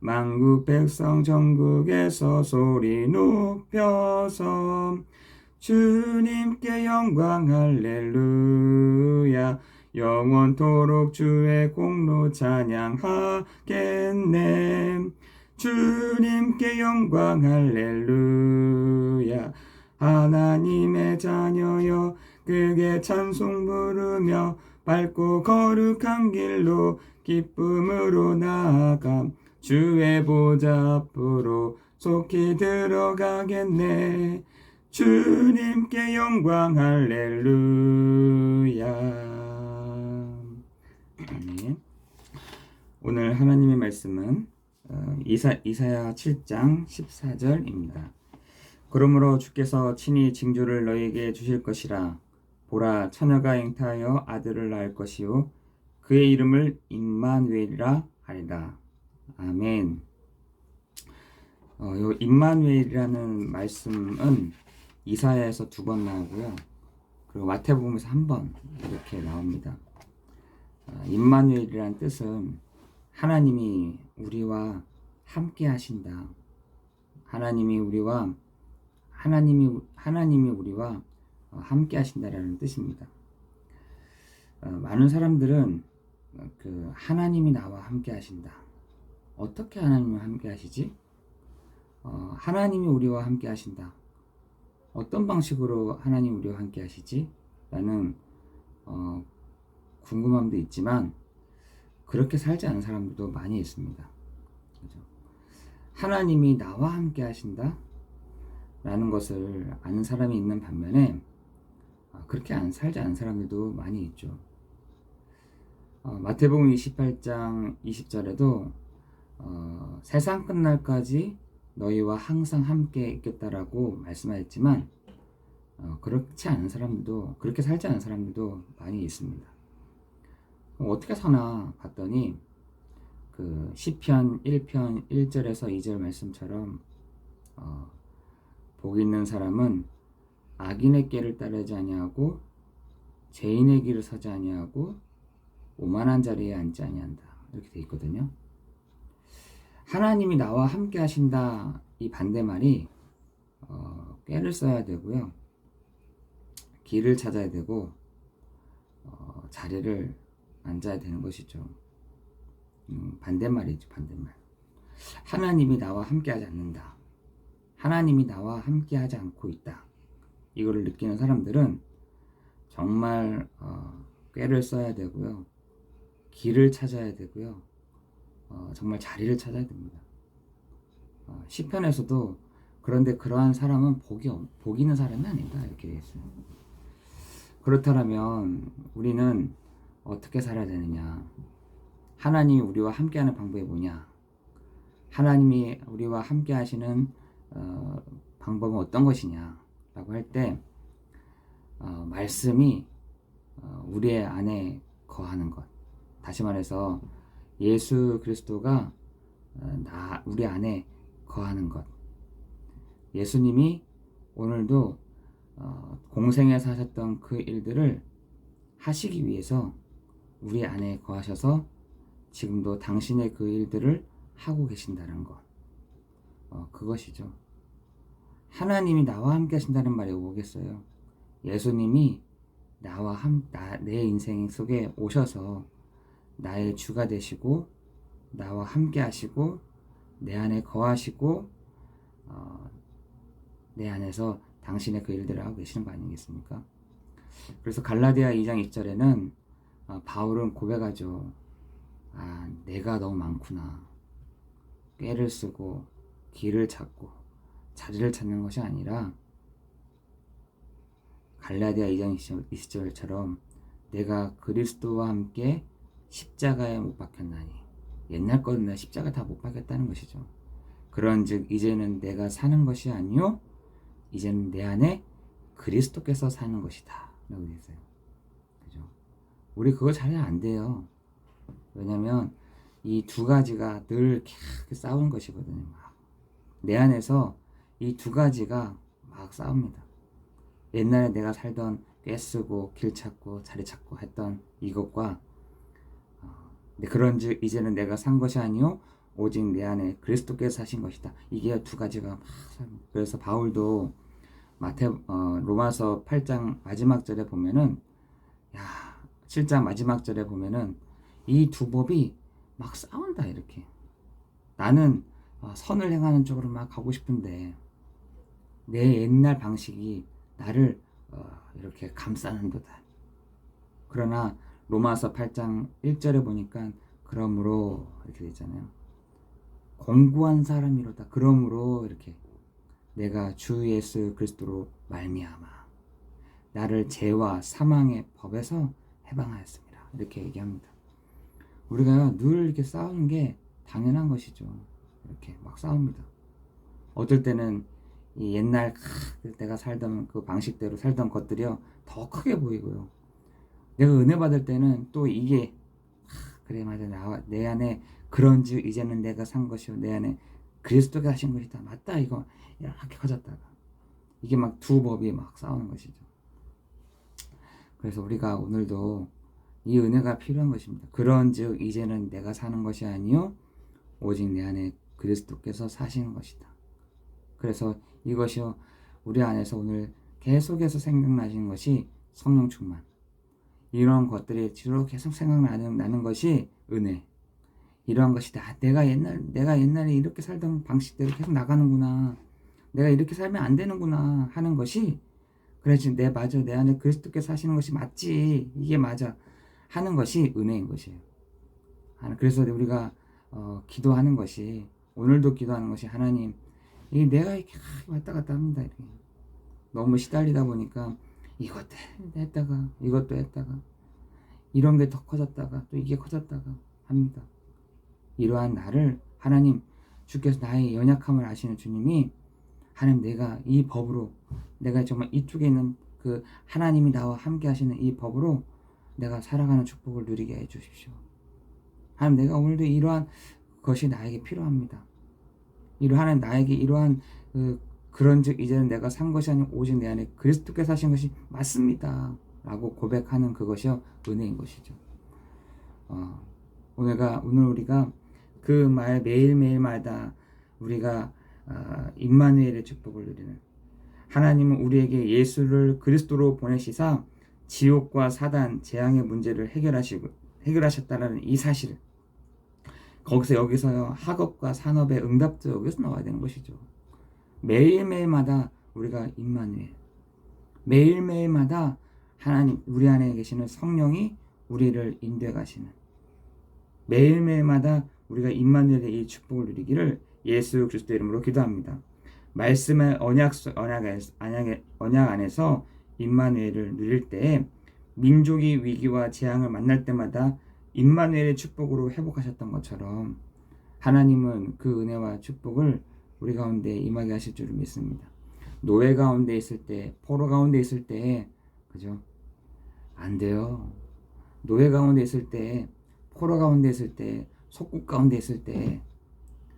만국 백성 전국에서 소리 높여서 주님께 영광 할렐루야. 영원토록 주의 공로 찬양하겠네. 주님께 영광 할렐루야. 하나님의 자녀여 그게 찬송 부르며 밝고 거룩한 길로 기쁨으로 나아가 주의 보좌 앞으로 속히 들어가겠네 주님께 영광 할렐루야. 오늘 하나님의 말씀은 어, 이사, 이사야 7장 14절입니다. 그러므로 주께서 친히 징조를 너에게 주실 것이라 보라 처녀가 잉타하여 아들을 낳을 것이요 그의 이름을 임마누엘이라 하리라. 아멘. 어, 요 임마누엘이라는 말씀은 이사야에서 두 번 나오고요. 그리고 마태복음에서 한 번 이렇게 나옵니다. 어, 임마누엘이라는 뜻은 하나님이 우리와 함께 하신다. 하나님이 우리와 하나님이 하나님이 우리와 어, 함께 하신다라는 뜻입니다. 어, 많은 사람들은 어, 그 하나님이 나와 함께 하신다. 어떻게 하나님과 함께 하시지? 어, 하나님이 우리와 함께 하신다. 어떤 방식으로 하나님 우리와 함께 하시지? 라는 어, 궁금함도 있지만 그렇게 살지 않은 사람들도 많이 있습니다. 그죠? 하나님이 나와 함께 하신다? 라는 것을 아는 사람이 있는 반면에 어, 그렇게 안 살지 않은 사람들도 많이 있죠. 어, 마태복음 28장 20절에도 어, 세상 끝날까지 너희와 항상 함께 있겠다라고 말씀하셨지만 어, 그렇지 않은 사람들도 그렇게 살지 않은 사람들도 많이 있습니다. 어떻게 사나 봤더니 그 시편 1편 1절에서 2절 말씀처럼 어, 복 있는 사람은 악인의 길을 따르지 아니하고 죄인의 길을 서지 아니하고 오만한 자리에 앉지 아니한다 이렇게 돼 있거든요. 하나님이 나와 함께 하신다 이 반대말이 어, 꾀를 써야 되고요. 길을 찾아야 되고 어, 자리를 앉아야 되는 것이죠. 음, 반대말이죠 반대말. 하나님이 나와 함께 하지 않는다. 하나님이 나와 함께 하지 않고 있다. 이거를 느끼는 사람들은 정말 어, 꾀를 써야 되고요. 길을 찾아야 되고요. 어, 정말 자리를 찾아야 됩니다. 어, 시편에서도 그런데 그러한 사람은 복이 없- 복 있는 사람이 아니다 이렇게 있어요. 그렇다면 우리는 어떻게 살아야 되느냐? 하나님이 우리와 함께하는 방법이 뭐냐? 하나님이 우리와 함께하시는 어, 방법은 어떤 것이냐?라고 할때 어, 말씀이 어, 우리의 안에 거하는 것. 다시 말해서 예수 그리스도가 어, 나 우리 안에 거하는 것. 예수님이 오늘도 어, 공생에서 하셨던 그 일들을 하시기 위해서 우리 안에 거하셔서 지금도 당신의 그 일들을 하고 계신다는 것. 어, 그것이죠. 하나님이 나와 함께 하신다는 말이 오겠어요. 예수님이 나와 함, 나, 내 인생 속에 오셔서 나의 주가 되시고 나와 함께 하시고 내 안에 거하시고 어, 내 안에서 당신의 그 일들을 하고 계시는 거 아니겠습니까? 그래서 갈라디아 2장 2절에는 어, 바울은 고백하죠. 아, 내가 너무 많구나. 꾀를 쓰고 길을 찾고 자리를 찾는 것이 아니라 갈라디아 2장 20절처럼 내가 그리스도와 함께 십자가에 못 박혔나니 옛날 거는 나 십자가 다 못 박혔다는 것이죠. 그런즉 이제는 내가 사는 것이 아니요 이제는 내 안에 그리스도께서 사는 것이다. 라고 되어 있어요. 그죠? 우리 그거 잘안 돼요. 왜냐면 이 두 가지가 늘 이렇게 싸우는 것이거든요. 막. 내 안에서 이 두 가지가 막 싸웁니다. 옛날에 내가 살던 꿰쓰고 길 찾고 자리 찾고 했던 이것과 그런즉 이제는 내가 산 것이 아니요 오직 내 안에 그리스도께서 사신 것이다. 이게 두 가지가 막. 그래서 바울도 마태 어, 로마서 8장 마지막 절에 보면은 야 7장 마지막 절에 보면은 이 두 법이 막 싸운다 이렇게 나는 어, 선을 행하는 쪽으로 막 가고 싶은데 내 옛날 방식이 나를 어, 이렇게 감싸는도다. 그러나 로마서 8장 1절에 보니까 그러므로 이렇게 되잖아요. 공고한 사람이로다. 그러므로 이렇게 내가 주 예수 그리스도로 말미암아 나를 죄와 사망의 법에서 해방하였습니다. 이렇게 얘기합니다. 우리가 늘 이렇게 싸우는 게 당연한 것이죠. 이렇게 막 싸웁니다. 어떨 때는 이 옛날 내가 살던 그 방식대로 살던 것들이요 더 크게 보이고요. 내가 은혜 받을 때는 또 이게 그래 맞아 나, 내 안에 그런지 이제는 내가 산 것이요 내 안에 그리스도가 하신 것이다 맞다 이거 이렇게 커졌다가 이게 막 두 법이 막 싸우는 것이죠. 그래서 우리가 오늘도 이 은혜가 필요한 것입니다. 그런즉 이제는 내가 사는 것이 아니요 오직 내 안에 그리스도께서 사시는 것이다. 그래서 이것이요 우리 안에서 오늘 계속해서 생각나시는 것이 성령 충만. 이런 것들이 주로 계속 생각나는 나는 것이 은혜. 이러한 것이 다. 내가 옛날 내가 옛날에 이렇게 살던 방식대로 계속 나가는구나. 내가 이렇게 살면 안 되는구나 하는 것이 그래 지금 내 맞아 내 안에 그리스도께서 사시는 것이 맞지 이게 맞아 하는 것이 은혜인 것이에요. 그래서 우리가 어, 기도하는 것이 오늘도 기도하는 것이 하나님 이게 내가 이렇게 왔다 갔다 합니다. 이렇게. 너무 시달리다 보니까 이것도 했다가 이것도 했다가 이런 게 더 커졌다가 또 이게 커졌다가 합니다. 이러한 나를 하나님 주께서 나의 연약함을 아시는 주님이 하나님 내가 이 법으로 내가 정말 이쪽에 있는 그 하나님이 나와 함께 하시는 이 법으로 내가 살아가는 축복을 누리게 해 주십시오. 하나님 내가 오늘도 이러한 것이 나에게 필요합니다. 이러한 나에게 이러한 그 그런즉 이제는 내가 산 것이 아니고 오직 내 안에 그리스도께서 하신 것이 맞습니다. 라고 고백하는 그것이 은혜인 것이죠. 어, 오늘가 오늘 우리가 그 말 매일매일마다 우리가 어, 임마누엘의 축복을 누리는 하나님은 우리에게 예수를 그리스도로 보내시사 지옥과 사단 재앙의 문제를 해결하시고 해결하셨다라는 이 사실을 거기서 여기서요 학업과 산업의 응답도 여기서 나와야 되는 것이죠. 매일매일마다 우리가 임마누엘 매일매일마다 하나님 우리 안에 계시는 성령이 우리를 인도해 가시는 매일매일마다 우리가 임마누엘의 이 축복을 누리기를 예수 그리스도 이름으로 기도합니다. 말씀의 언약 언약 언약 언약 안에서 임마누엘을 누릴 때 민족이 위기와 재앙을 만날 때마다 임마누엘의 축복으로 회복하셨던 것처럼 하나님은 그 은혜와 축복을 우리 가운데 임하게 하실 줄을 믿습니다. 노예 가운데 있을 때, 포로 가운데 있을 때, 그죠? 안 돼요. 노예 가운데 있을 때, 포로 가운데 있을 때, 속국 가운데 있을 때,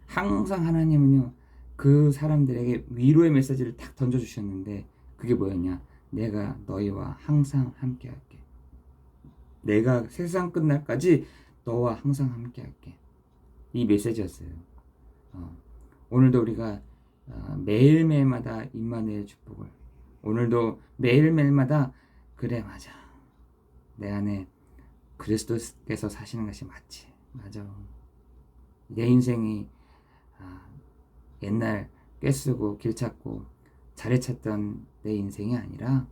항상 하나님은요, 그 사람들에게 위로의 메시지를 딱 던져주셨는데, 그게 뭐였냐? 내가 너희와 항상 함께 할게. 내가 세상 끝날까지 너와 항상 함께 할게. 이 메시지였어요. 어. 오늘도 우리가 어, 매일매일마다 임마누의 축복을 오늘도 매일매일마다 그래 맞아. 내 안에 그리스도께서 사시는 것이 맞지. 맞아. 내 인생이 아, 옛날 꿰쓰고 길 찾고 자리 찾던 내 인생이 아니라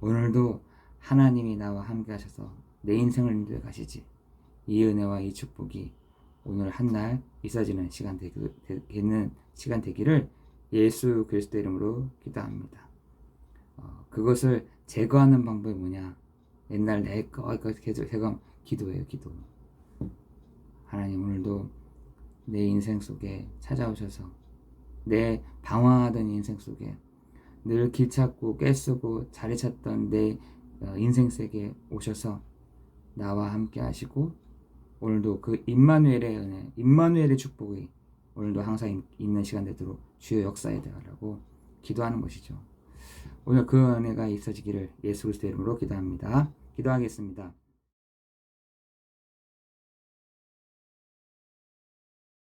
오늘도 하나님이 나와 함께 하셔서 내 인생을 인도해 가시지. 이 은혜와 이 축복이 오늘 한날 있어지는 시간 되는 시간 되기를 예수 그리스도 이름으로 기도합니다. 어, 그것을 제거하는 방법이 뭐냐? 옛날 내거 이거 계속 제거 기도예요, 기도. 하나님 오늘도 내 인생 속에 찾아오셔서 내 방황하던 인생 속에 늘 길 찾고 깨쓰고 자리 찾던 내 어, 인생 속에 오셔서 나와 함께 하시고 오늘도 그 임마누엘의 은혜, 임마누엘의 축복이 오늘도 항상 있는 시간 되도록 주여 역사에 대하라고 기도하는 것이죠. 오늘 그 은혜가 있어지기를 예수 그리스도 이름으로 기도합니다. 기도하겠습니다.